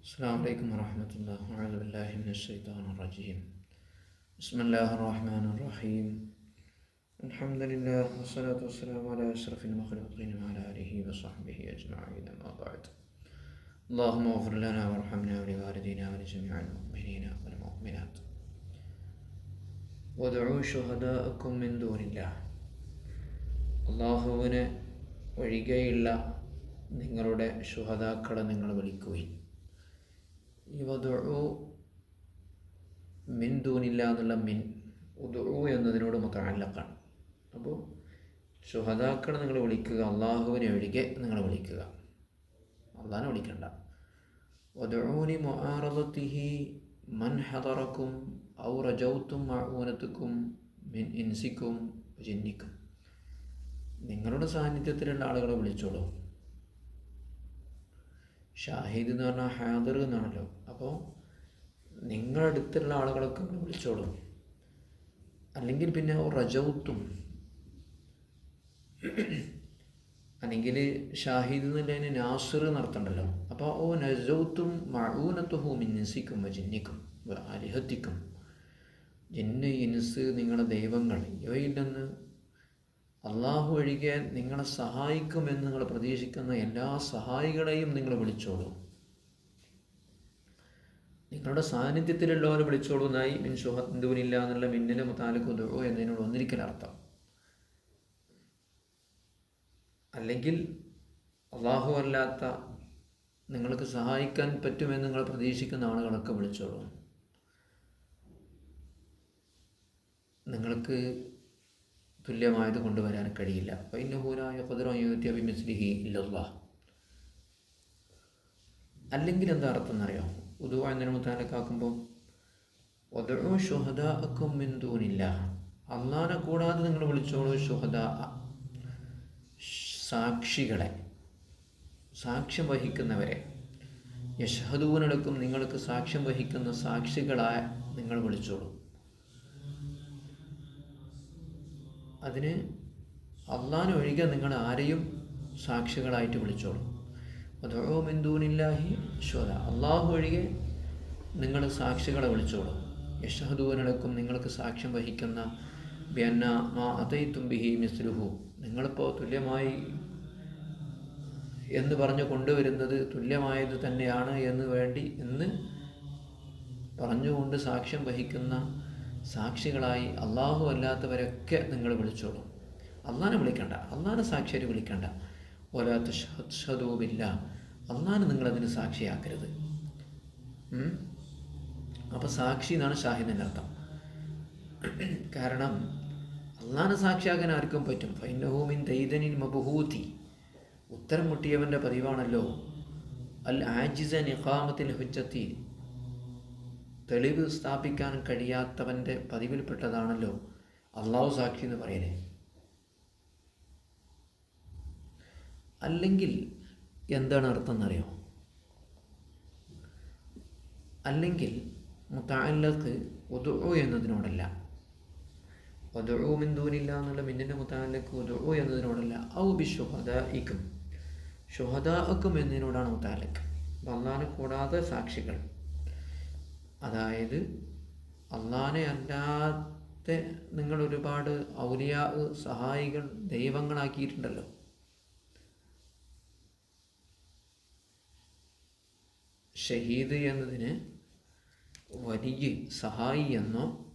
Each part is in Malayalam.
السلام عليكم ورحمة الله أعوذ بالله من الشيطان الرجيم بسم الله الرحمن الرحيم الحمد لله والصلاة والسلام على أشرف المخلوقين وعلى آله وصحبه أجمعين أما بعد اللهم اغفر لنا وارحمنا ولوالدينا ولجميع المؤمنين والمؤمنات وادعوا شهداءكم من دون الله അള്ളാഹുവിന് ഒഴികെയുള്ള നിങ്ങളുടെ ശുഹതാക്കളെ നിങ്ങൾ വിളിക്കുകയും ഈ മിൻ ദൂനില്ല എന്നുള്ള മിൻ ഉദു എന്നതിനോട് മുത്തല്ലക്കാണ് അപ്പോൾ ശുഹദാക്കളെ നിങ്ങൾ വിളിക്കുക അള്ളാഹുവിനെ ഒഴികെ നിങ്ങൾ വിളിക്കുക. അള്ളാഹിനെ വിളിക്കണ്ട. വധുനി മുആറദത്തിഹി മൻ ഹദറക്കും ഔ റജൗത്തും മഊനത്തുക്കും മിൻ ഇൻസിക്കും ജിന്നിക്കും. നിങ്ങളുടെ സാന്നിധ്യത്തിലുള്ള ആളുകളെ വിളിച്ചോളൂ. ഷാഹിദ് എന്ന് പറഞ്ഞാൽ ഹാദർ എന്നാണല്ലോ. അപ്പോൾ നിങ്ങളടുത്തുള്ള ആളുകളൊക്കെ ഒന്ന് വിളിച്ചോളൂ. അല്ലെങ്കിൽ പിന്നെ റജൗത്തും. അല്ലെങ്കിൽ ഷാഹിദ് എന്നുള്ളതിന് നാസിർ നടത്തണ്ടല്ലോ. അപ്പോൾ ഓ നജൗത്തും മഴൂനത്തുഹു മിന്നിസിക്കും ജിന്നിക്കും അരിഹത്തിക്കും ജിന്ന് ഇൻസ് നിങ്ങളുടെ ദൈവങ്ങൾ. ഇവയിൽ നിന്ന് അള്ളാഹു ഒഴികെ നിങ്ങളെ സഹായിക്കുമെന്ന് നിങ്ങൾ പ്രതീക്ഷിക്കുന്ന എല്ലാ സഹായികളെയും നിങ്ങൾ വിളിച്ചോളൂ. നിങ്ങളുടെ സാന്നിധ്യത്തിലുള്ളവരെ വിളിച്ചോളൂ എന്നായി മിൻ ഷുഹന്ദൂനില്ല എന്നുള്ള മിന്നിലെ മുത്താലക്കുതോ എന്നതിനോട് ഒന്നിരിക്കലർത്ഥം അല്ലെങ്കിൽ അള്ളാഹു അല്ലാത്ത നിങ്ങൾക്ക് സഹായിക്കാൻ പറ്റുമെന്ന് നിങ്ങൾ പ്രതീക്ഷിക്കുന്ന ആളുകളൊക്കെ വിളിച്ചോളൂ. നിങ്ങൾക്ക് തുല്യമായത് കൊണ്ടുവരാൻ കഴിയില്ല. അല്ലെങ്കിൽ എന്താ അർത്ഥം എന്നറിയോ ഉദു എന്നതിന് അള്ളാനെ കൂടാതെ നിങ്ങൾ വിളിച്ചോളൂ ഷുഹദ സാക്ഷികളെ സാക്ഷ്യം വഹിക്കുന്നവരെ. യഷഹദൂനടക്കും നിങ്ങൾക്ക് സാക്ഷ്യം വഹിക്കുന്ന സാക്ഷികളായ നിങ്ങൾ വിളിച്ചോളൂ. അതിന് അള്ളാഹിനെ ഒഴികെ നിങ്ങൾ ആരെയും സാക്ഷികളായിട്ട് വിളിച്ചോളൂ. അതോ മിന്ദൂനില്ലാഹി ശ്വത അള്ളാഹു ഒഴികെ നിങ്ങൾ സാക്ഷികളെ വിളിച്ചോളൂ. യഷഹദൂനടക്കും നിങ്ങൾക്ക് സാക്ഷ്യം വഹിക്കുന്ന ബിയന്ന മാ അതൈത്തും ബിഹി മിസ്ലുഹു. നിങ്ങളിപ്പോൾ തുല്യമായി എന്ന് പറഞ്ഞ് കൊണ്ടുവരുന്നത് തുല്യമായത് തന്നെയാണ് എന്ന് വേണ്ടി എന്ന് പറഞ്ഞുകൊണ്ട് സാക്ഷ്യം വഹിക്കുന്ന സാക്ഷികളായി അള്ളാഹു അല്ലാത്തവരൊക്കെ നിങ്ങൾ വിളിച്ചോളൂ. അള്ളാനെ വിളിക്കണ്ട. അള്ളാനെ സാക്ഷിയായിട്ട് വിളിക്കണ്ട. ഒരാത്ത് ഷദൂബില്ല അള്ളാനെ നിങ്ങളതിന് സാക്ഷിയാക്കരുത്. അപ്പോൾ സാക്ഷി എന്നാണ് ഷാഹിദിന്റെ അർത്ഥം. കാരണം അള്ളാനെ സാക്ഷിയാക്കാൻ ആർക്കും പറ്റും. ഫൈനഹൂമിൻ ദൈതനിൻ മബുഹൂതി ഉത്തരം മുട്ടിയവന്റെ പതിവാണല്ലോ. അൽ ആജിസ നിഖാമത്തിൽ ഹുജ്ജത്തി. തെളിവ് സ്ഥാപിക്കാൻ കഴിയാത്തവന്റെ പതിവിൽപ്പെട്ടതാണല്ലോ അള്ളാഹു സാക്ഷി എന്ന് പറയണേ. അല്ലെങ്കിൽ എന്താണ് അർത്ഥം എന്നറിയോ? അല്ലെങ്കിൽ മുത്താലക്ക് ഒതുഴു എന്നതിനോടല്ല. ഒതുഴു മിന്തൂനില്ല എന്നുള്ള മിന്നിന്റെ മുത്താലക്ക് ഒതുഴു എന്നതിനോടല്ല. ഔ ബി ഷുഹദായിക്കും ഷുഹദാക്കും എന്നതിനോടാണ് മുത്താലക്ക് വന്നാലും കൂടാതെ സാക്ഷികൾ. അതായത് അള്ളാനെ അല്ലാത്ത നിങ്ങൾ ഒരുപാട് ഔലിയാ സഹായികൾ ദൈവങ്ങളാക്കിയിട്ടുണ്ടല്ലോ. ഷഹീദ് എന്നതിന് വലിയ സഹായി എന്നോ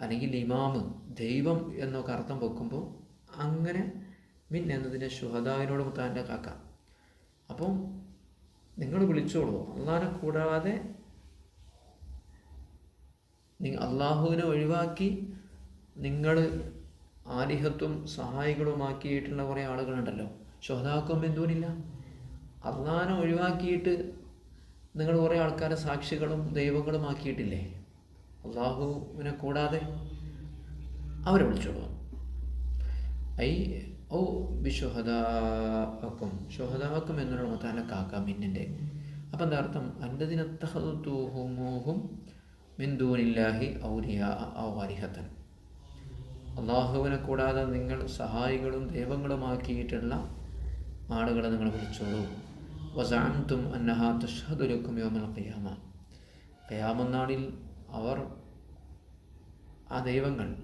അല്ലെങ്കിൽ ഇമാമ് ദൈവം എന്നൊക്കെ അർത്ഥം വെക്കുമ്പോൾ അങ്ങനെ മിൻ എന്നതിനെ ശുഹദാവിനോട് മുത്താന്റെ കാക്കാം. അപ്പം നിങ്ങൾ വിളിച്ചോളൂ. അള്ളാനെ കൂടാതെ അള്ളാഹുവിനെ ഒഴിവാക്കി നിങ്ങൾ ആലിഹത്വം സഹായികളുമാക്കിയിട്ടുള്ള കുറേ ആളുകളുണ്ടല്ലോ. ശോതാക്കും എന്തുകൊണ്ടില്ല അള്ളഹാനെ ഒഴിവാക്കിയിട്ട് നിങ്ങൾ കുറേ ആൾക്കാരെ സാക്ഷികളും ദൈവങ്ങളും ആക്കിയിട്ടില്ലേ? അള്ളാഹുവിനെ കൂടാതെ അവരെ വിളിച്ചോളൂ. ഐ ഓ ബിഷുഹദാക്കും ഷുഹദാക്കും എന്നുള്ള മത്താലക്കാക്കാം മിന്നിന്റെ അപ്പം എന്താ അർത്ഥം? അല്ലതിനത്തഹൂഹും മിന്ദൂനില്ലാഹി ഔലിയ ഔവാരിഹത്തൻ അള്ളാഹുവിനെ കൂടാതെ നിങ്ങൾ സഹായികളും ദൈവങ്ങളുമാക്കിയിട്ടുള്ള ആളുകളെ നിങ്ങൾ വിളിച്ചോളൂ. വസാംതും അന്നഹാ തഷഹദുലക്കും യോമൽ കയ്യാമ ഖിയാമനാളിൽ അവർ ആ ദൈവങ്ങൾ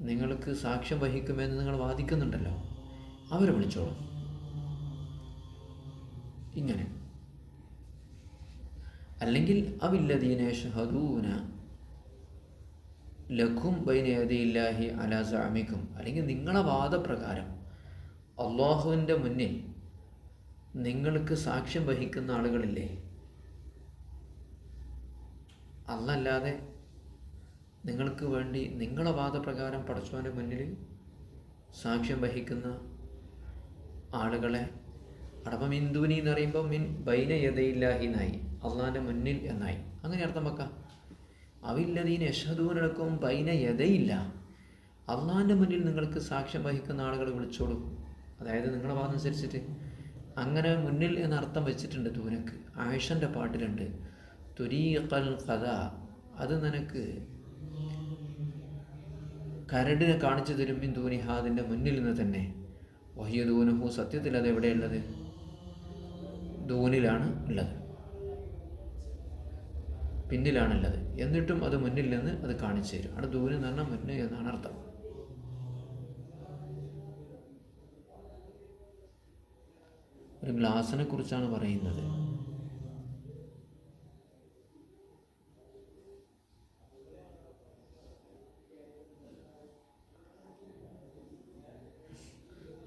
നിങ്ങൾക്ക് സാക്ഷ്യം വഹിക്കുമെന്ന് നിങ്ങൾ വാദിക്കുന്നുണ്ടല്ലോ. അവരെ വിളിച്ചോളൂ. ഇങ്ങനെ. അല്ലെങ്കിൽ അവില്ലദീന ഷഹദൂന ലഖും ബൈനയതിയില്ലാഹി അലാ സാമിക്കും അല്ലെങ്കിൽ നിങ്ങളെ വാദപ്രകാരം അള്ളാഹുവിന്റെ മുന്നിൽ നിങ്ങൾക്ക് സാക്ഷ്യം വഹിക്കുന്ന ആളുകളില്ലേ? അല്ലല്ലാതെ നിങ്ങൾക്ക് വേണ്ടി നിങ്ങളെ വാദപ്രകാരം പഠിച്ചവന്റെ മുന്നിൽ സാക്ഷ്യം വഹിക്കുന്ന ആളുകളെ അടപ്പം മിന്ദുനി എന്ന് പറയുമ്പോൾ മിൻ ബൈന യഥയില്ലാഹി എന്നായി. അള്ളാഹിന്റെ മുന്നിൽ എന്നായി. അങ്ങനെ അർത്ഥം വെക്കാം. അവില്ലതീൻ യശദൂനടക്കവും ബൈന യഥയില്ല അള്ളാഹിന്റെ മുന്നിൽ നിങ്ങൾക്ക് സാക്ഷ്യം വഹിക്കുന്ന ആളുകൾ വിളിച്ചോളൂ. അതായത് നിങ്ങളുടെ വാദമനുസരിച്ചിട്ട്. അങ്ങനെ മുന്നിൽ എന്ന അർത്ഥം വെച്ചിട്ടുണ്ട് തൂനക്ക്. ആയിഷന്റെ പാട്ടിലുണ്ട്. തുരീഖൽ കഥ അത് നിനക്ക് കരടിനെ കാണിച്ചു തരും അതിന്റെ മുന്നിൽ നിന്ന് തന്നെ. വഹിയ ദൂനഹു സത്യത്തിൽ അത് എവിടെയുള്ളത്? ദൂനിലാണ് ഉള്ളത്. പിന്നിലാണുള്ളത്. എന്നിട്ടും അത് മുന്നിൽ നിന്ന് അത് കാണിച്ചു തരും. അവിടെ ദൂരം എന്ന് പറഞ്ഞാൽ മുന്നേ എന്നാണ് അർത്ഥം. ഒരു ഗ്ലാസിനെ കുറിച്ചാണ് പറയുന്നത്.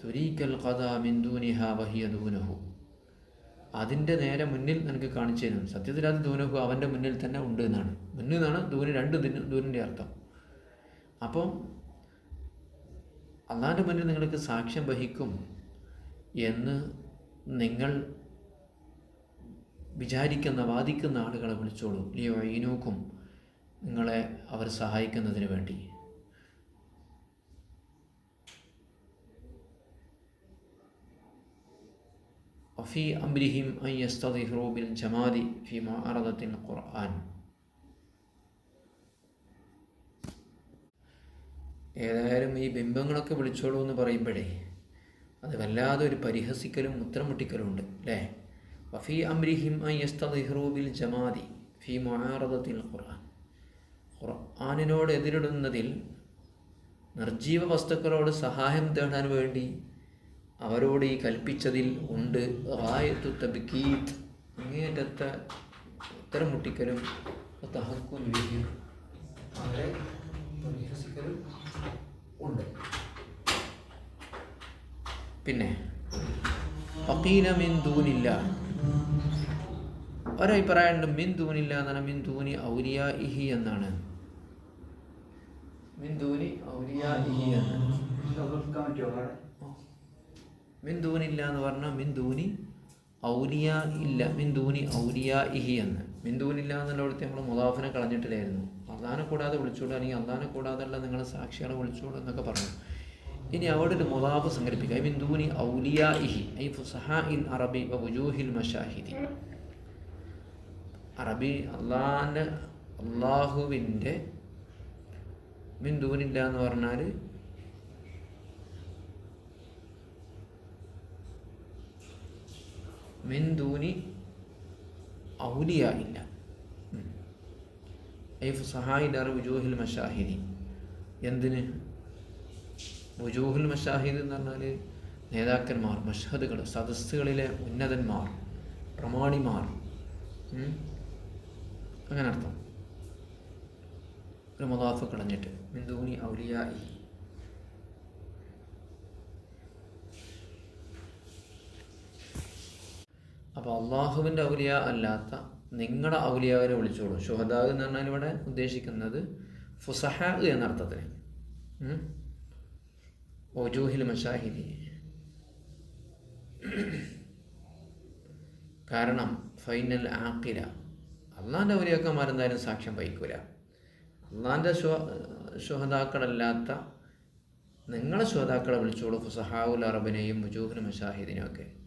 തുരീക്കൽ കഥ മിന്ദൂനിഹ വഹിയ ദൂനഹു. അതിന്റെ നേരെ മുന്നിൽ നിനക്ക് കാണിച്ചു തരും സത്യത്തിൽ അത് ദൂനഹു അവന്റെ മുന്നിൽ തന്നെ ഉണ്ട് എന്നാണ്. മുന്നിൽ നിന്നാണ് ദൂന് രണ്ട് ദിന അർത്ഥം. അപ്പം അള്ളാന്റെ മുന്നിൽ നിങ്ങൾക്ക് സാക്ഷ്യം വഹിക്കും എന്ന് നിങ്ങൾ വിചാരിക്കുന്ന വാദിക്കുന്ന ആളുകളെ വിളിച്ചോളൂ. ലിയോ ഇനൂക്കും നിങ്ങളെ അവർ സഹായിക്കുന്നതിന് വേണ്ടി. وفي أمرهم أن يستظهروا بالجماد في معارضة القرآن ഏതായാലും ഈ ബിംബങ്ങളൊക്കെ വിളിച്ചോളൂ എന്ന് പറയുമ്പോഴേ അത് വല്ലാതെ ഒരു പരിഹസിക്കലും ഉത്തരം മുട്ടിക്കലും ഉണ്ട് അല്ലേ വഫി അംരിഹിം അൻ യസ്തദിഹ്റൂബിൽ ജമാതി ഫി മൊഹാറദത്തിൽ ഖുർആൻ ഖുർആാനിനോട് എതിരിടുന്നതിൽ നിർജീവ വസ്തുക്കളോട് സഹായം തേടാൻ വേണ്ടി അവരോട് ഈ കൽപ്പിച്ചതിൽ ഉണ്ട്. റായത്തു തബ്കീത്ത് അങ്ങേറ്റത്തെ ഉത്തരം മുട്ടിക്കലും തഹക്കും അവരെ പരിഹസിക്കലും ഉണ്ട്. പിന്നെ വക്കീല മിൻ ദൂനില്ല. ഒരഭിപ്രായമുണ്ട് മിൻ ദൂനില്ല എന്നാണ് മിൻ ദൂനി ഔലിയ ഇഹി എന്നാണ്. മിൻ ദൂനി ഔലിയ ഇഹി എന്നാണ് മിൻ ദൂനില്ല എന്ന് പറഞ്ഞാൽ മിന്ദൂനി ഔലിയ ഇല്ല മിന്ദൂനി ദൂനി ഔലിയ ഇഹി എന്ന് മിന്ദൂനില്ല എന്നുള്ളടത്ത് നമ്മൾ മുതാഫിനെ കളഞ്ഞിട്ടില്ലായിരുന്നു. അള്ളാനെ കൂടാതെ വിളിച്ചോളൂ അല്ലെങ്കിൽ അള്ളാനെ കൂടാതെ അല്ല നിങ്ങൾ സാക്ഷികളെ വിളിച്ചോളൂ എന്നൊക്കെ പറഞ്ഞു. ഇനി അവിടെ ഒരു മുതാഫ് സംഘടിപ്പിക്കുക. മിന്ദൂനി ഔലിയ ഇഹി ഐ ഫുസഹ ഇൻ അറബി വജൂഹിൽ മഷാഹിദി. അറബി അള്ളാന്റെ അള്ളാഹുവിന്റെ മിന്ദൂനില്ല എന്ന് പറഞ്ഞാൽ മിന്ദൂനി ഔലിയ ഇല്ല ഐഫ് സഹായിഡർ വുജൂഹിൽ മഷാഹിദി. എന്തിന്? വുജൂഹുൽ മഷാഹിദ് എന്ന് പറഞ്ഞാൽ നേതാക്കന്മാർ മഷഹദുകൾ സദസ്സുകളിലെ ഉന്നതന്മാർ പ്രമാണിമാർ. അങ്ങനെ അർത്ഥം ഒരു മുതാഫ് കളഞ്ഞിട്ട് മിന്ദൂനി ഔലിയ അപ്പോൾ അള്ളാഹുവിന്റെ ഔലിയ അല്ലാത്ത നിങ്ങളുടെ ഔലിയാവിനെ വിളിച്ചോളൂ. ഷുഹദാഗ് എന്ന് പറഞ്ഞാൽ ഇവിടെ ഉദ്ദേശിക്കുന്നത് ഫുസഹ എന്ന അർത്ഥത്തിന് ഉം. ഒജൂഹിൽ മഷാഹിദി. കാരണം ഫൈനൽ ആക്കില അള്ളാന്റെ ഔലിയാക്കന്മാരെന്തായാലും സാക്ഷ്യം വഹിക്കൂല. അള്ളാന്റെ ശുഹ ശുഹദാക്കളല്ലാത്ത നിങ്ങളെ ശ്രോതാക്കളെ വിളിച്ചോളൂ. ഫുസഹാവുൽ അറബിനെയും മുജൂഹിനും മഷാഹിദിനെയും ഒക്കെ.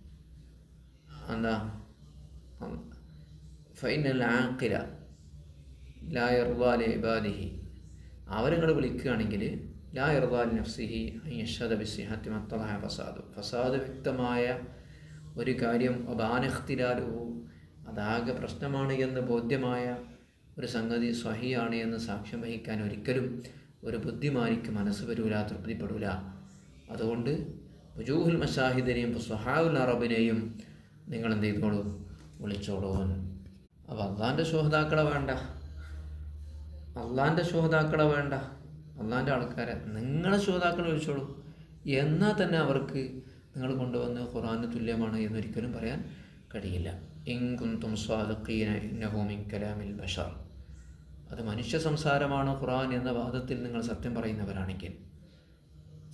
എന്താ ഫൈനൽ ആക്കില ലാ ഇർവാലി ഇബാദിഹി. അവരങ്ങൾ വിളിക്കുകയാണെങ്കിൽ ലാ ഇർവാലി നഫ്സിഹി അയ്യഷദ ബിസിഹത്തി മത്തലായ ഫസാദ്. ഫസാദ് വ്യക്തമായ ഒരു കാര്യം അബാനഖ്തിലാലുഹു അതാകെ പ്രശ്നമാണ് എന്ന് ബോധ്യമായ ഒരു സംഗതി സ്വഹിയാണ് എന്ന് സാക്ഷ്യം വഹിക്കാൻ ഒരിക്കലും ഒരു ബുദ്ധിമാനിക്ക് മനസ്സ് വരൂല തൃപ്തിപ്പെടൂല. അതുകൊണ്ട് വജൂഹുൽ മഷാഹിദിനെയും സുഹാവുൽ അറബിനെയും നിങ്ങൾ എന്ത് ചെയ്തോളൂ വിളിച്ചോളൂ അപ്പോൾ അള്ളാന്റെ ശോഹതാക്കളെ വേണ്ട. അള്ളാന്റെ ശോഹതാക്കളെ വേണ്ട. അള്ളാന്റെ ആൾക്കാരെ. നിങ്ങളെ ശുഹതാക്കൾ വിളിച്ചോളൂ. എന്നാൽ തന്നെ അവർക്ക് നിങ്ങൾ കൊണ്ടുവന്ന് ഖുറാന് തുല്യമാണ് എന്നൊരിക്കലും പറയാൻ കഴിയില്ല. ഇങ്കും സ്വാദക്കീന ഇന്നഹോമിൻ കലാമിൽ ബഷർ. അത് മനുഷ്യ സംസാരമാണ് ഖുറാൻ എന്ന വാദത്തിൽ നിങ്ങൾ സത്യം പറയുന്നവരാണെങ്കിൽ.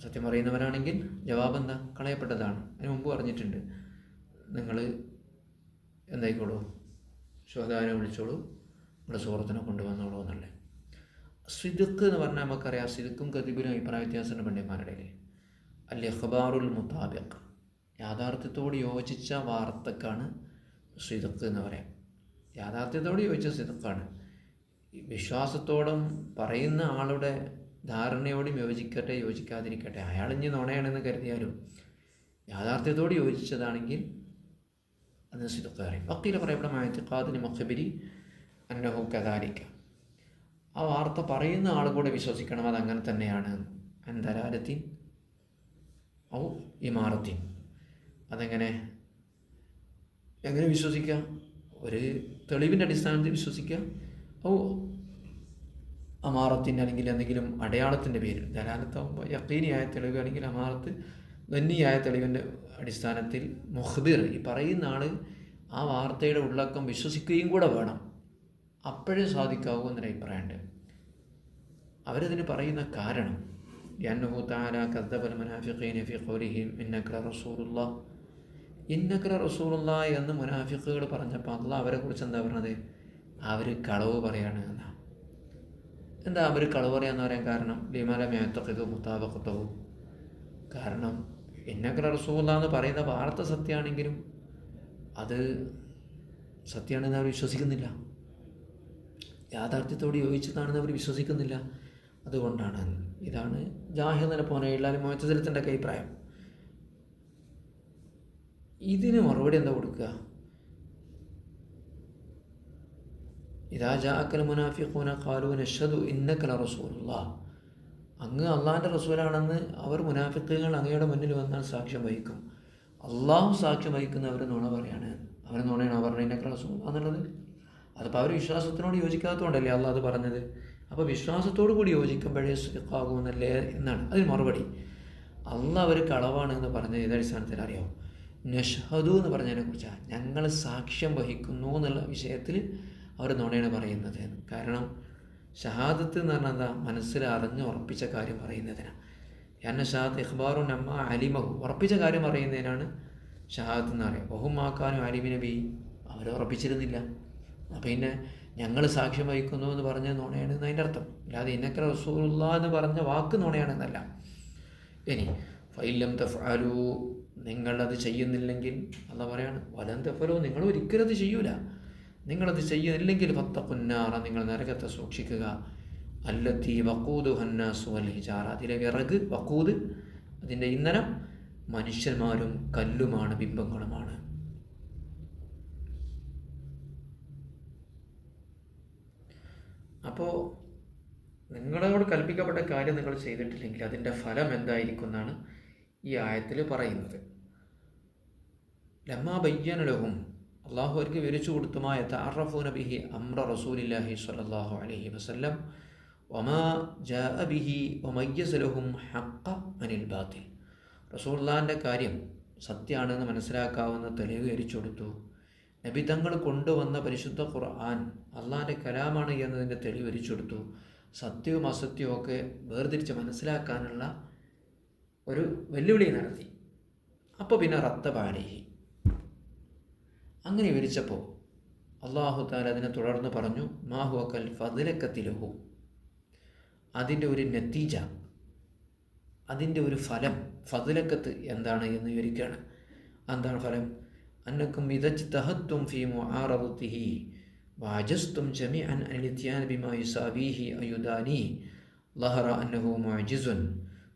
സത്യം പറയുന്നവരാണെങ്കിൽ ജവാബ് എന്താ കളയപ്പെട്ടതാണ്. അതിന് മുമ്പ് പറഞ്ഞിട്ടുണ്ട്. നിങ്ങൾ എന്തായിക്കോളൂ ശോധാനെ വിളിച്ചോളൂ നമ്മുടെ സുഹൃത്തിനെ കൊണ്ടുവന്നോളൂ എന്നല്ലേ. സിദുക്ക് എന്ന് പറഞ്ഞാൽ നമുക്കറിയാം സിദുക്കും കതിബിനും അഭിപ്രായ വ്യത്യാസമുണ്ട് പണ്ഡിതന്മാരുടെ ഇടയിൽ. അല്ലെ ഇഖ്ബാറുൽ മുതാബിഖ് യാഥാർത്ഥ്യത്തോട് യോജിച്ച വാർത്തക്കാണ് സിദുക്ക് എന്ന് പറയാം. യാഥാർത്ഥ്യത്തോട് യോജിച്ച സിദുക്കാണ്. വിശ്വാസത്തോടും പറയുന്ന ആളുടെ ധാരണയോടും യോജിക്കട്ടെ യോജിക്കാതിരിക്കട്ടെ. അയാൾ ഇനി നുണയാണെന്ന് കരുതിയാലും യാഥാർത്ഥ്യത്തോട് യോജിച്ചതാണെങ്കിൽ അത് സിദുക്ക് പറയും വക്കീൽ പറയപ്പെടുന്ന മായത്തിക്കാദിന് മുഖബിരി അന്നഹു കഥാലിക്ക ആ വാർത്ത പറയുന്ന ആൾ കൂടെ വിശ്വസിക്കണം അതങ്ങനെ തന്നെയാണ്. അന്തരാരത്തിൻ ഔ ഇമാറത്തിൻ. അതെങ്ങനെ? എങ്ങനെ വിശ്വസിക്കാം? ഒരു തെളിവിന്റെ അടിസ്ഥാനത്തിൽ വിശ്വസിക്കുക ഔ അമാറത്തിന്റെ അല്ലെങ്കിൽ എന്തെങ്കിലും അടയാളത്തിന്റെ പേരിൽ. ദലാലത്താവുമ്പോൾ യക്കീനിയായ തെളിവ് അല്ലെങ്കിൽ അമാറത്ത് ധന്യായ തെളിവിന്റെ അടിസ്ഥാനത്തിൽ മുഹ്ബിർ ഈ പറയുന്ന ആൾ ആ വാർത്തയുടെ ഉള്ളക്കം വിശ്വസിക്കുകയും കൂടെ വേണം. അപ്പോഴേ സാധിക്കാവൂ എന്നൊരു അഭിപ്രായമുണ്ട്. അവരതിന് പറയുന്ന കാരണം യന്നഹു താല കദ്ദബൽ മുനാഫിഖീന ഫി ഖൗലിഹിം ഇന്നക്ര റസൂലുള്ള ഇന്നക്ര റസൂലുള്ള എന്ന് മുനാഫിഖുകൾ പറഞ്ഞപ്പോൾ അല്ല അവരെ കുറിച്ച് എന്താ പറഞ്ഞത്? അവർ കളവ് പറയാണ് എന്നാ. എന്താ അവർ കളവ് പറയാന്ന് പറയാൻ കാരണം? ലിമല മേത്തക്കത് മുത്താബക്കത്തവും കാരണം ഇന്നക്ര റസൂല എന്ന് പറയുന്ന വാർത്ത സത്യമാണെങ്കിലും അത് സത്യമാണെന്ന് അവർ വിശ്വസിക്കുന്നില്ല. യാഥാർത്ഥ്യത്തോട് യോജിച്ചതാണെന്ന് അവർ വിശ്വസിക്കുന്നില്ല. അതുകൊണ്ടാണ് ഇതാണ് ജാഹിർ എല്ലാവരും മോച്ചതലത്തിന്റെ അഭിപ്രായം. ഇതിന് മറുപടി എന്താ കൊടുക്കുക? ഇതാ ജാക്കൽ മുനാഫിഖൂന കാലു നഷദു ഇന്നക്കല റസൂലുള്ള അങ്ങ് അള്ളാഹിന്റെ റസൂലാണെന്ന് അവർ മുനാഫിക്കുകൾ അങ്ങയുടെ മുന്നിൽ വന്നാൽ സാക്ഷ്യം വഹിക്കും. അള്ളാഹു സാക്ഷ്യം വഹിക്കുന്നവർ നുണ പറയാണ്. അവർ നുണയാണ് പറഞ്ഞത് ഇന്നക്കല റസൂൽ എന്നുള്ളത് അതിപ്പോൾ അവർ വിശ്വാസത്തിനോട് യോജിക്കാത്തതുകൊണ്ടല്ലേ അള്ളാഹ് അത് പറഞ്ഞത്? അപ്പോൾ വിശ്വാസത്തോടു കൂടി യോജിക്കുമ്പോഴേ സുഖാകുമെന്നല്ലേ എന്നാണ്. അതിന് മറുപടി. അള്ളാഹ് അവർ കളവാണ് എന്ന് പറഞ്ഞത് ഏതടിസ്ഥാനത്തിൽ അറിയാമോ നഷ്ഹദു എന്ന് പറഞ്ഞതിനെ കുറിച്ചാണ്. ഞങ്ങൾ സാക്ഷ്യം വഹിക്കുന്നു എന്നുള്ള വിഷയത്തിൽ അവർ നുണയാണ് പറയുന്നത്. കാരണം ഷഹാദത്ത് എന്ന് പറഞ്ഞാൽ എന്താ? മനസ്സിൽ അറിഞ്ഞ് ഉറപ്പിച്ച കാര്യം പറയുന്നതിനാണ് എന്ന ഷഹാദ് ഇഖ്ബാറു നമ്മ അലിമഹു. ഉറപ്പിച്ച കാര്യം അറിയുന്നതിനാണ് ഷഹാദത്ത് എന്ന് പറയുക ബഹുമാക്കാനും അലിമി നബി. അവർ ഉറപ്പിച്ചിരുന്നില്ല. അപ്പം പിന്നെ ഞങ്ങൾ സാക്ഷ്യം വഹിക്കുന്നു എന്ന് പറഞ്ഞ നുണയാണ് അതിന്റെ അർത്ഥം. അല്ലാതെ ഇന്നക്കര റസൂലുള്ള എന്ന് പറഞ്ഞ വാക്ക് നുണയാണെന്നല്ല. ഇനി ഫൈലം തഫാലു നിങ്ങളത് ചെയ്യുന്നില്ലെങ്കിൽ അല്ല പറയാണ് വലം തഫലോ നിങ്ങൾ ഒരിക്കലും അത് ചെയ്യൂല. നിങ്ങളത് ചെയ്യുന്നില്ലെങ്കിൽ ഭത്തക്കുന്നാറ നിങ്ങൾ നരകത്തെ സൂക്ഷിക്കുക. അല്ലത്തി വക്കൂദ് ഹന്നാസു അൽ ഹിജാറ. അതിലെ വിറക് വക്കൂദ് അതിന്റെ ഇന്ധനം മനുഷ്യന്മാരും കല്ലുമാണ് ബിംബങ്ങളുമാണ്. അപ്പോൾ നിങ്ങളോട് കൽപ്പിക്കപ്പെട്ട കാര്യം നിങ്ങൾ ചെയ്തിട്ടില്ലെങ്കിൽ അതിന്റെ ഫലം എന്തായിരിക്കും എന്നാണ് ഈ ആയത്തിൽ പറയുന്നത്. ലമ്മാ ബയ്യനലഹും അള്ളാഹു അവർക്ക് വിവരിച്ചു കൊടുത്തുമായ താറഫു നബിഹി അമ്ര റസൂലില്ലാഹി സ്വല്ലല്ലാഹു അലഹി വസല്ലം ഒമാ ജഅബിഹി ഒമയ്യസലഹും ഹക്ക അനിൽ ബാത്തിൽ റസൂള്ളാന്റെ കാര്യം സത്യമാണെന്ന് മനസ്സിലാക്കാവുന്ന തെളിവ് കൊടുത്തു. നബി തങ്ങൾ കൊണ്ടുവന്ന പരിശുദ്ധ ഖുർആൻ അള്ളാഹിന്റെ കലാമാണ് എന്നതിന്റെ തെളിവ് വിവരിച്ചു കൊടുത്തു. സത്യവും അസത്യവും ഒക്കെ വേർതിരിച്ച് മനസ്സിലാക്കാനുള്ള ഒരു വെല്ലുവിളി നടത്തി. അപ്പോൾ പിന്നെ റത്ത പാടിഹി അങ്ങനെ വിവരിച്ചപ്പോൾ അള്ളാഹു താൽ അതിനെ തുടർന്ന് പറഞ്ഞു മാഹുവക്കൽ ഫതിലക്കത്തിലഹു അതിന്റെ ഒരു നത്തീജ അതിന്റെ ഒരു ഫലം ഫതിലക്കത്ത് എന്താണ് എന്ന് വിവരിക്കുകയാണ്. എന്താണ് ഫലം? അന്നക്കും ഇതച്ച് തഹത്തും ഫീമു ആറവത്തിഹി വാജസ്തും ജമി അൻ അനിത്യാൻ ബിമായി സാബീഹി അയുദാനി ലഹറ അന്നഹു മാജിസുൻ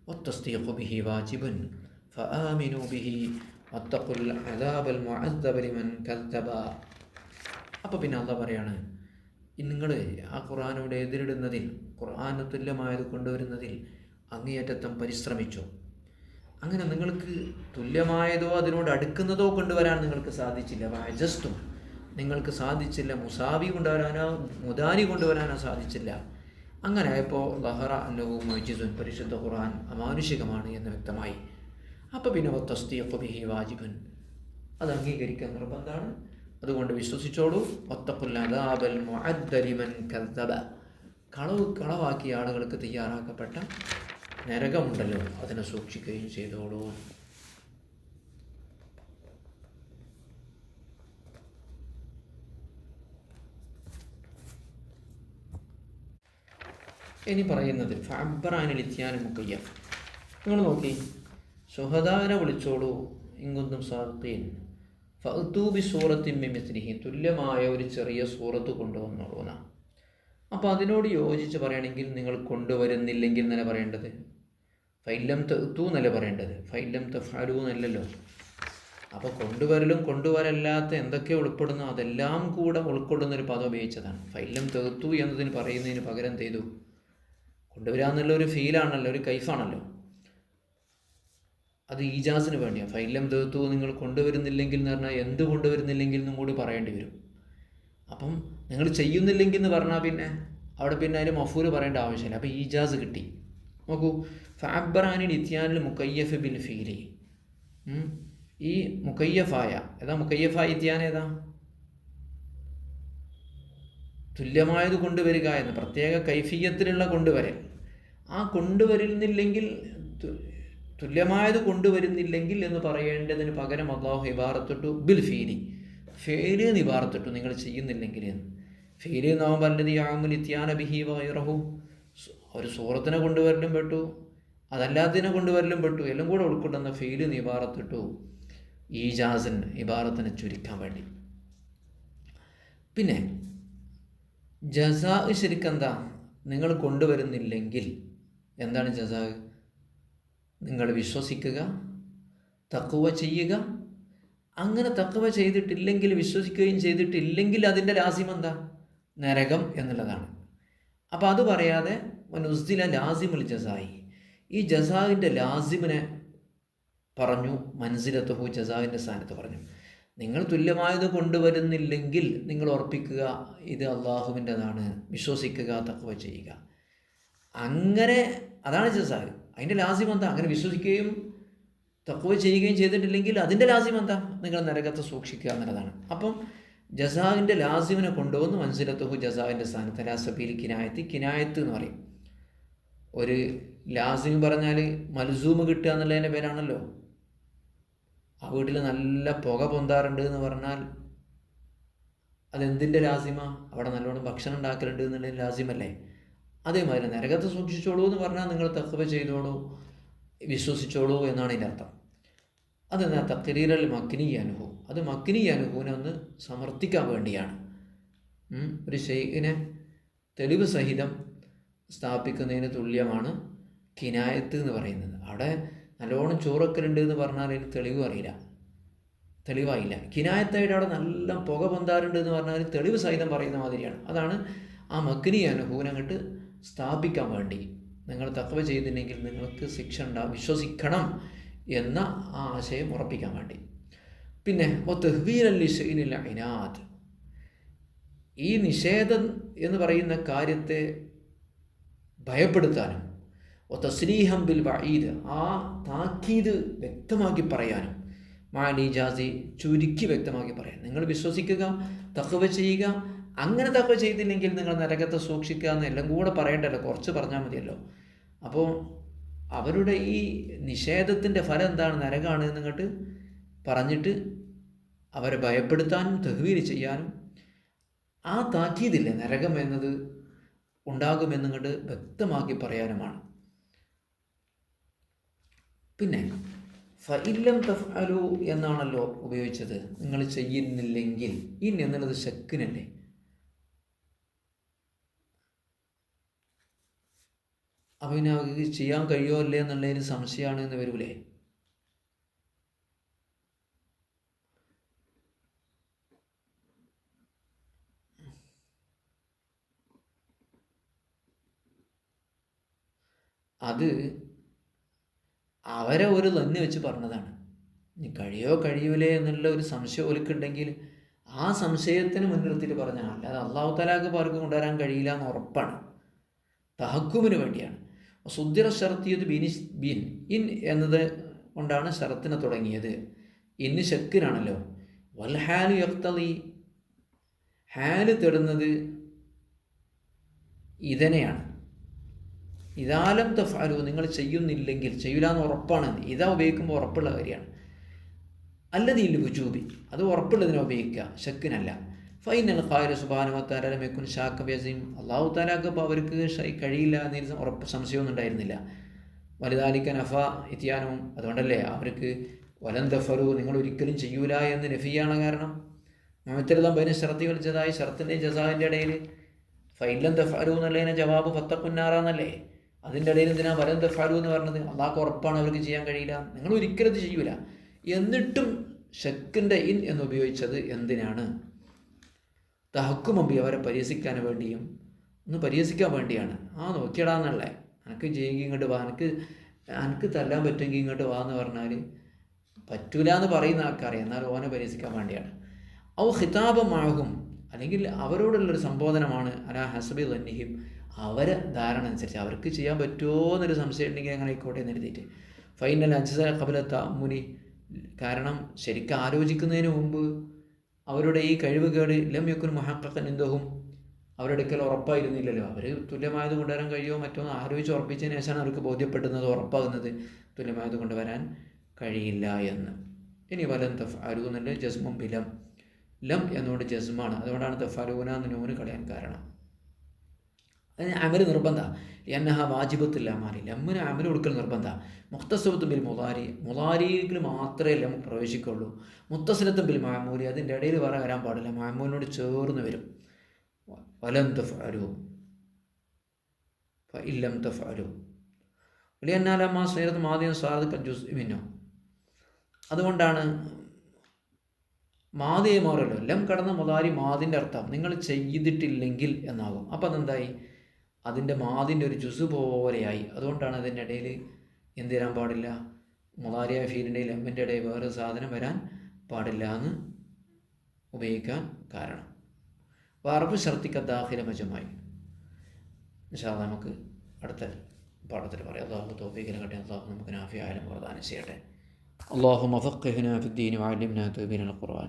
ഒത്തസ്തീഹു ബിഹി വാജിബുൻ ഫആമിനു ബിഹി വത്തഖുൽ അദാബൽ മുഅദ്ദബ ലിമൻ കദ്ദബ. അപ്പോൾ പിന്നെ അള്ളാഹ് പറയാണ് നിങ്ങൾ ആ ഖുർആാനോട് എതിരിടുന്നതിൽ ഖുർആാന് തുല്യമായത് കൊണ്ടുവരുന്നതിൽ അങ്ങേയറ്റത്തം പരിശ്രമിച്ചു? അങ്ങനെ നിങ്ങൾക്ക് തുല്യമായതോ അതിനോട് അടുക്കുന്നതോ കൊണ്ടുവരാൻ നിങ്ങൾക്ക് സാധിച്ചില്ല. വജസ്തും നിങ്ങൾക്ക് സാധിച്ചില്ല. മുസാബി കൊണ്ടുവരാനോ മുദാനി കൊണ്ടുവരാനോ സാധിച്ചില്ല. അങ്ങനെ ആയപ്പോൾ ലഹറ അന്നവും മൊയ്ജിസുൻ പരിശുദ്ധ ഖുർആൻ അമാനുഷികമാണ് എന്ന് വ്യക്തമായി അപ്പോൾ പിന്നെ തസ്തീഖ് ബിഹി വാജിബൻ. അത് അംഗീകരിക്കാൻ നിർബന്ധമാണ്. അതുകൊണ്ട് വിശ്വസിച്ചോളൂ. ഒത്തപ്പുല്ലാബൽ കദ്ദബ. കളവ് കളവാക്കിയ ആളുകൾക്ക് തയ്യാറാക്കപ്പെട്ട നരകമുണ്ടല്ലോ. അതിനെ സൂക്ഷിക്കുകയും ചെയ്തോളൂ. ഇനി പറയുന്നത് ഫാബ്രാനിൽ ഇത്യാൻ മുക്കയ്യ നിങ്ങൾ നോക്കി. സുഹദാനെ വിളിച്ചോളൂ. ഇങ്ങൊന്നും സാദീൻ ഫഅത്തൂബി സൂറത്തിൻ മിമിസ്ലിഹി. തുല്യമായ ഒരു ചെറിയ സൂറത്ത് കൊണ്ടുവന്നോളൂ എന്നാ. അപ്പോൾ അതിനോട് യോജിച്ച് പറയുകയാണെങ്കിൽ നിങ്ങൾ കൊണ്ടുവരുന്നില്ലെങ്കിൽ എന്നല്ല പറയേണ്ടത്? ഫൈലം തൂ എന്നല്ല പറയേണ്ടത്? ഫൈലം തഫാലു എന്നല്ലല്ലോ. അപ്പോൾ കൊണ്ടുവരലും കൊണ്ടുവരല്ലാത്ത എന്തൊക്കെ ഉൾപ്പെടുന്നു? അതെല്ലാം കൂടെ ഉൾക്കൊള്ളുന്ന ഒരു പദം ഉപയോഗിച്ചതാണ്. ഫൈലം തെത്തു എന്നതിന് പറയുന്നതിന് പകരം ചെയ്തു? കൊണ്ടുവരാന്നുള്ള ഒരു ഫീലാണല്ലോ ഒരു കൈഫാണല്ലോ. അത് ഈജാസിന് വേണ്ടിയാണ് ഫൈലം തീർത്തു നിങ്ങൾ കൊണ്ടുവരുന്നില്ലെങ്കിൽ എന്ന് പറഞ്ഞാൽ എന്ത് കൊണ്ടുവരുന്നില്ലെങ്കിൽ എന്നും കൂടി പറയേണ്ടി വരും. അപ്പം നിങ്ങൾ ചെയ്യുന്നില്ലെങ്കിൽ എന്ന് പറഞ്ഞാൽ പിന്നെ അവിടെ പിന്നെ അതിന് മഫൂര് പറയേണ്ട ആവശ്യമില്ല. അപ്പോൾ ഈജാസ് കിട്ടി. നോക്കൂ ഫാബ്രാനി ഇത്യാനിൽ മുക്കയ്യഫ് ബിൽ ഫീലി. ഈ മുക്കയ്യഫായ ഏതാ മുക്കയ്യഫായ ഇത്യാൻ ഏതാ? തുല്യമായത് കൊണ്ടുവരിക എന്ന് പ്രത്യേക കൈഫീയത്തിലുള്ള കൊണ്ടുവരൽ. ആ കൊണ്ടുവരുന്നില്ലെങ്കിൽ തുല്യമായത് കൊണ്ടുവരുന്നില്ലെങ്കിൽ എന്ന് പറയേണ്ടതിന് പകരം അള്ളാഹു ഇബാറത്തിട്ടു ബിൽ ഫീലി. ഫേൽ എന്ന് ഇബാറത്തിട്ടു നിങ്ങൾ ചെയ്യുന്നില്ലെങ്കിൽ എന്ന്. ഫേൽ എന്നാവും പറഞ്ഞത് ആമുൽ ഇത്യാന ബിഹി വൈറഹു. ഒരു സൂറത്തിനെ കൊണ്ടുവരലും പെട്ടു അതല്ലാത്തതിനെ കൊണ്ടുവരലും പെട്ടു എല്ലാം കൂടെ ഉൾക്കൊള്ളുന്ന ഫെയിൽ എന്ന് ഇബാറത്തിട്ടു ഈജാസിന് ഇബാറത്തിനെ ചുരുക്കാൻ വേണ്ടി. പിന്നെ ജസാ ശരിക്കെന്താ? നിങ്ങൾ കൊണ്ടുവരുന്നില്ലെങ്കിൽ എന്താണ് ജസാ? നിങ്ങൾ വിശ്വസിക്കുക തക്കുവ ചെയ്യുക. അങ്ങനെ തക്കുവ ചെയ്തിട്ടില്ലെങ്കിൽ വിശ്വസിക്കുകയും ചെയ്തിട്ടില്ലെങ്കിൽ അതിന്റെ ലാസിം എന്താ? നരകം എന്നുള്ളതാണ്. അപ്പോൾ അത് പറയാതെ മനുസ്ദില ലാസിമുൽ ജസായി. ഈ ജസാവിന്റെ ലാസിമിനെ പറഞ്ഞു മനസ്സിലെത്തഹു ജസാവിന്റെ സ്ഥാനത്ത് പറഞ്ഞു. നിങ്ങൾ തുല്യമായത് കൊണ്ടുവരുന്നില്ലെങ്കിൽ നിങ്ങൾ ഉറപ്പിക്കുക ഇത് അള്ളാഹുവിന്റെതാണ്. വിശ്വസിക്കുക തക്കുവ ചെയ്യുക. അങ്ങനെ അതാണ് ജസാവ് അതിന്റെ ലാസ്യം എന്താ? അങ്ങനെ വിശ്വസിക്കുകയും തക്കുവ ചെയ്യുകയും ചെയ്തിട്ടില്ലെങ്കിൽ അതിന്റെ ലാസ്യം എന്താ? നിങ്ങൾ നരകത്തെ സൂക്ഷിക്കുക എന്നുള്ളതാണ്. അപ്പം ജസാവിന്റെ ലാസിമിനെ കൊണ്ടുവന്ന് മനസ്സിലത്തുഹു ജസാവിന്റെ സ്ഥാനത്ത് ലാസബീൽ കിനായത്ത് കിനായത്ത് എന്ന് പറയും. ഒരു ലാസിം പറഞ്ഞാൽ മൽസൂമ് കിട്ടുക എന്നുള്ളതിന്റെ പേരാണല്ലോ. ആ വീട്ടിൽ നല്ല പുക പൊന്താറുണ്ട് എന്ന് പറഞ്ഞാൽ അതെന്തിന്റെ ലാസിമ? അവിടെ നല്ലോണം ഭക്ഷണം ഉണ്ടാക്കലുണ്ട് എന്നുള്ളതിന് ലാസിമല്ലേ? അതേമാതിരി നരകത്ത് സൂക്ഷിച്ചോളൂ എന്ന് പറഞ്ഞാൽ നിങ്ങൾ തക്കവ ചെയ്തോളൂ വിശ്വസിച്ചോളൂ എന്നാണ് ഇതിന്റെ അർത്ഥം. അതെന്നാ തക്കരീരൽ മക്കിനി അനുഭവം അത് മക്കിനി അനുഭവനെ സമർത്ഥിക്കാൻ വേണ്ടിയാണ്. ഒരു ഷെയ്ഖിനെ തെളിവ് സഹിതം സ്ഥാപിക്കുന്നതിന് തുല്യമാണ് കിനായത്ത് എന്ന് പറയുന്നത്. അവിടെ നല്ലോണം ചോറക്കലുണ്ട് എന്ന് പറഞ്ഞാൽ അതിന് തെളിവ് അറിയില്ല. തെളിവായില്ല. കിനായത്തായിട്ട് അവിടെ നല്ല പുക പൊന്താറുണ്ട് എന്ന് പറഞ്ഞാൽ തെളിവ് സഹിതം പറയുന്ന മാതിരിയാണ്. അതാണ് ആ മക്കിനി അനുഭവം അങ്ങോട്ട് സ്ഥാപിക്കാൻ വേണ്ടി നിങ്ങൾ തക്കവ ചെയ്തില്ലെങ്കിൽ നിങ്ങൾക്ക് ശിക്ഷ ഉണ്ടാവും വിശ്വസിക്കണം എന്ന ആ ആശയം ഉറപ്പിക്കാൻ വേണ്ടി. പിന്നെ ഇനാദ്. ഈ നിഷേധം എന്ന് പറയുന്ന കാര്യത്തെ ഭയപ്പെടുത്താനും ഒത്ത തസ്ലീഹം ബിൽ വഈദ് ആ താക്കീത് വ്യക്തമാക്കി പറയാനും മാലി ജാസി ചുരുക്കി വ്യക്തമാക്കി പറയാൻ. നിങ്ങൾ വിശ്വസിക്കുക തക്കവ ചെയ്യുക അങ്ങനെ തക്കവ ചെയ്തില്ലെങ്കിൽ നിങ്ങൾ നരകത്തെ സൂക്ഷിക്കുക എന്നെല്ലാം കൂടെ പറയണ്ടല്ലോ. കുറച്ച് പറഞ്ഞാൽ മതിയല്ലോ. അപ്പോൾ അവരുടെ ഈ നിഷേധത്തിന്റെ ഫലം എന്താണ്? നരകമാണ് എന്നിങ്ങോട്ട് പറഞ്ഞിട്ട് അവരെ ഭയപ്പെടുത്താനും തെഹ്വീര് ചെയ്യാനും ആ താക്കീതില്ലേ. നരകം എന്നത് ഉണ്ടാകുമെന്നിങ്ങോട്ട് വ്യക്തമാക്കി പറയാനുമാണ്. പിന്നെ ഫൈല്ലം തഫ് അലു എന്നാണല്ലോ ഉപയോഗിച്ചത്. നിങ്ങൾ ചെയ്യുന്നില്ലെങ്കിൽ ഇനി എന്നുള്ളത് ശക്കിനല്ലേ? അപ്പം പിന്നെ അവർക്ക് ചെയ്യാൻ കഴിയോ അല്ലേ എന്നുള്ളതിന് സംശയമാണ് എന്ന് വരൂലേ? അത് അവരെ ഒരു തന്നെ വെച്ച് പറഞ്ഞതാണ്. ഇനി കഴിയോ കഴിയൂലേ എന്നുള്ള ഒരു സംശയം ഒരുക്കുണ്ടെങ്കിൽ ആ സംശയത്തിന് മുൻനിർത്തിയിട്ട് പറഞ്ഞാൽ അല്ലാതെ അള്ളാഹു തലാക്ക് പാർക്ക് കൊണ്ടുവരാൻ കഴിയില്ല എന്ന് ഉറപ്പാണ്. തഹക്കുമിന് വേണ്ടിയാണ്. സുദ്ദിറ ഷർത്തിയത് ബിനി ബിൻ. ഇൻ എന്നത് കൊണ്ടാണ് ഷറത്തിനെ തുടങ്ങിയത്. ഇന്ന് ഷക്കിനാണല്ലോ വൽഹാലു യക്തലി ഹാൽ തേടുന്നത് ഇതനെയാണ്. ഇതാലം തഫാലു നിങ്ങൾ ചെയ്യുന്നില്ലെങ്കിൽ ചെയ്യില്ല എന്ന് ഉറപ്പാണ്. ഇതാ ഉപയോഗിക്കുമ്പോൾ ഉറപ്പുള്ള കാര്യമാണ്. അല്ലതില്ല വുജൂബി അത് ഉറപ്പുള്ളതിനെ ഉപയോഗിക്കുക ഷക്കിനല്ല ഫൈനൽ ഖായർ സുബാനുവത്താലും ഷാക്കബ് അസീം അള്ളാഹു താലാക്ക് അപ്പോൾ അവർക്ക് കഴിയില്ല എന്ന് ഉറപ്പ് സംശയമൊന്നും ഉണ്ടായിരുന്നില്ല. വലുതാലിക്കൻ അഫ ഇത്യാനവും അതുകൊണ്ടല്ലേ അവർക്ക് വലം നിങ്ങൾ ഒരിക്കലും ചെയ്യൂല എന്ന് നഫിയാണ് കാരണം. മമത്തരുതം പതിന് ഷർത്തി കളിച്ചതായി ഷർത്തിന്റെയും ജസാവിന്റെ ഇടയിൽ ഫൈലം ദഫാരു എന്നുള്ളതിനെ ജവാബ് ഫത്തക്കുന്നാറാന്നല്ലേ അതിന്റെ ഇടയിൽ എന്തിനാ വലം ദഫാരു എന്ന് പറഞ്ഞത്? അള്ളാഹ് ഉറപ്പാണ് അവർക്ക് ചെയ്യാൻ കഴിയില്ല. നിങ്ങൾ ഒരിക്കലും ചെയ്യൂല. എന്നിട്ടും ഷക്കിന്റെ ഇൻ എന്ന് ഉപയോഗിച്ചത് എന്തിനാണ്? തഹക്കുമമ്പി അവരെ പരിഹസിക്കാൻ വേണ്ടിയും ഒന്ന് പരിഹസിക്കാൻ വേണ്ടിയാണ്. ആ നോക്കിയടാന്നല്ലേ എനിക്ക് ജയിക്കും ഇങ്ങോട്ട് വാ. എനിക്ക് എനിക്ക് തല്ലാൻ പറ്റുമെങ്കിൽ ഇങ്ങോട്ട് വാ എന്ന് പറഞ്ഞാൽ പറ്റൂല എന്ന് പറയുന്ന ആൾക്കറിയാം എന്നാൽ ഓനെ പരിഹസിക്കാൻ വേണ്ടിയാണ്. ഔ ഹിതാബമാകും അല്ലെങ്കിൽ അവരോടുള്ളൊരു സംബോധനമാണ് അലാ ഹസബി തന്നിഹിം അവരെ ധാരണ അനുസരിച്ച് അവർക്ക് ചെയ്യാൻ പറ്റുമോ എന്നൊരു സംശയം ഉണ്ടെങ്കിൽ അങ്ങനെ ആയിക്കോട്ടെ എന്ന് എഴുതിയിട്ട്. ഫൈനൽ അജ്സ കബലത്ത മുനി. കാരണം ശരിക്കും ആലോചിക്കുന്നതിന് മുമ്പ് അവരുടെ ഈ കഴിവ് കേട് ലം യക്കുൻ മഹക്കൻ എന്തോഹും അവരുടെ അടുക്കൽ ഉറപ്പായിരുന്നില്ലല്ലോ. അവർ തുല്യമായത് കൊണ്ടുവരാൻ കഴിയുമോ മറ്റോ ആലോചിച്ച് ഉറപ്പിച്ചതിന് ശേഷമാണ് അവർക്ക് ബോധ്യപ്പെടുന്നത് ഉറപ്പാകുന്നത് തുല്യമായത് കൊണ്ടുവരാൻ കഴിയില്ല എന്ന്. ഇനി വലം തഫ് ജസ്മും ബിലം. ലം എന്നുകൊണ്ട് ജസ്മാണ്. അതുകൊണ്ടാണ് തഫാലൂന എന്ന് നൂന് കളയാൻ കാരണം. അതിന് അമൽ നിർബന്ധ. എന്നഹ വാജിബത്തില്ല അമാലി ലമ്മിന് അമൽ കൊടുക്കൽ നിർബന്ധ. മുക്തസബത്തും ബിൽ മുതാരി മുതാരിയിൽ മാത്രമേ ലം പ്രവേശിക്കുള്ളൂ. മുത്തസിലത്തും ബിൽ മാമൂലി. അതിന്റെ ഇടയിൽ വേറെ വരാൻ പാടില്ല. മാമൂലിനോട് ചേർന്ന് വരും. വലം തഫാരു ഇല്ലം തഫാരു വലിയന്നാലമ്മ സ്നേഹത്ത് മാധ്യമം സ്വാദ് കഞ്ചൂസ് മിന്നോ. അതുകൊണ്ടാണ് മാതിയെ മാറല്ലോ എല്ലാം കടന്ന മുതാരി മാതിന്റെ അർത്ഥം നിങ്ങൾ ചെയ്തിട്ടില്ലെങ്കിൽ എന്നാകും. അപ്പം അതെന്തായി അതിൻ്റെ മാതിൻ്റെ ഒരു ജുസ് പോലെയായി അതുകൊണ്ടാണ് അതിൻ്റെ ഇടയിൽ എന്ത് തരാൻ പാടില്ല മുതാരിയ ഫീലിൻ്റെ ലമ്മിൻ്റെ ഇടയിൽ വേറെ സാധനം വരാൻ പാടില്ല എന്ന് ഉപയോഗിക്കാൻ കാരണം വറബ് ഷർത്തിക്ക ദാഖില മജമായി നിഷാദ നമുക്ക് അടുത്ത പാഠത്തിൽ പറയാം അള്ളാഹു തോഫീക്കിനെ കട്ടെ അള്ളാഹു നമുക്ക് നാഫിയായാലും പ്രദാനം ചെയ്യട്ടെ اللهم فقهنا في الدين وعلمنا تأويل القرآن